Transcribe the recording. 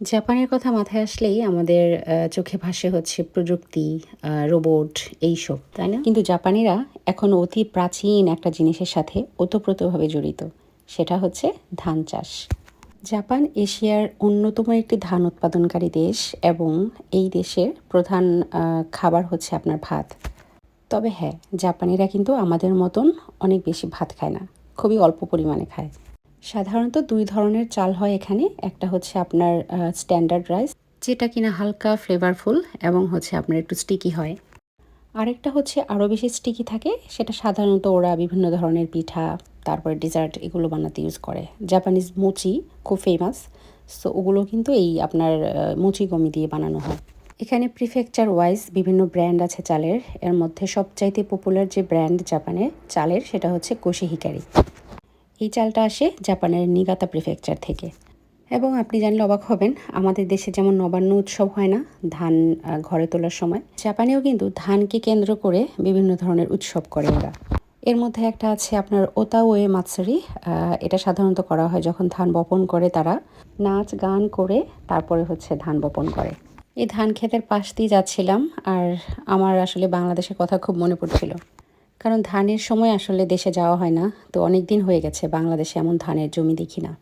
জাপানের কথা মাথায় আসলেই আমাদের চোখে ভাসে হচ্ছে প্রযুক্তি রোবট, এইসব, তাই না? কিন্তু জাপানিরা এখন অতি প্রাচীন একটা জিনিসের সাথে ওতপ্রোতভাবে জড়িত, সেটা হচ্ছে ধান চাষ। জাপান এশিয়ার অন্যতম একটি ধান উৎপাদনকারী দেশ এবং এই দেশের প্রধান খাবার হচ্ছে আপনার ভাত। তবে হ্যাঁ জাপানিরা কিন্তু আমাদের মতন অনেক বেশি ভাত খায় না, খুবই অল্প পরিমাণে খায়। সাধারণত দুই ধরনের চাল হয় এখানে। একটা হচ্ছে আপনার স্ট্যান্ডার্ড রাইস যেটা কিনা হালকা ফ্লেভারফুল এবং হচ্ছে আপনার একটু স্টিকি হয়। আরেকটা হচ্ছে আরও বেশি স্টিকি থাকে, সেটা সাধারণত ওরা বিভিন্ন ধরনের পিঠা, তারপরে ডেজার্ট এগুলো বানাতে ইউজ করে। জাপানিজ মুচি খুব ফেমাস সো ওগুলো কিন্তু এই আপনার মুচি গমি দিয়ে বানানো হয়। এখানে প্রিফেকচার ওয়াইজ বিভিন্ন ব্র্যান্ড আছে চালের। এর মধ্যে সবচাইতে পপুলার যে ব্র্যান্ড জাপানের চালের, সেটা হচ্ছে কোশি হিকারি এই চালটা আসে জাপানের নিগাতা প্রিফেকচার থেকে। এবং আপনি জানলে অবাক হবেন, আমাদের দেশে যেমন নবান্ন উৎসব হয় না, ধান ঘরে তোলার সময়, জাপানেও কিন্তু ধানকে কেন্দ্র করে বিভিন্ন ধরনের উৎসব করে ওরা। এর মধ্যে একটা আছে আপনার ওতাওয়ে মাৎসারি এটা সাধারণত করা হয় যখন ধান বপন করে তারা, নাচ গান করে তারপরে হচ্ছে ধান বপন করে। এই ধান ক্ষেতের পাশ দিয়ে যাচ্ছিলাম, আর আমার আসলে বাংলাদেশের কথা খুব মনে পড়ছিল। কারণ ধানের সময় আসলে দেশে যাওয়া হয় না। তো অনেক দিন হয়ে গেছে বাংলাদেশে এমন ধানের জমি দেখি না।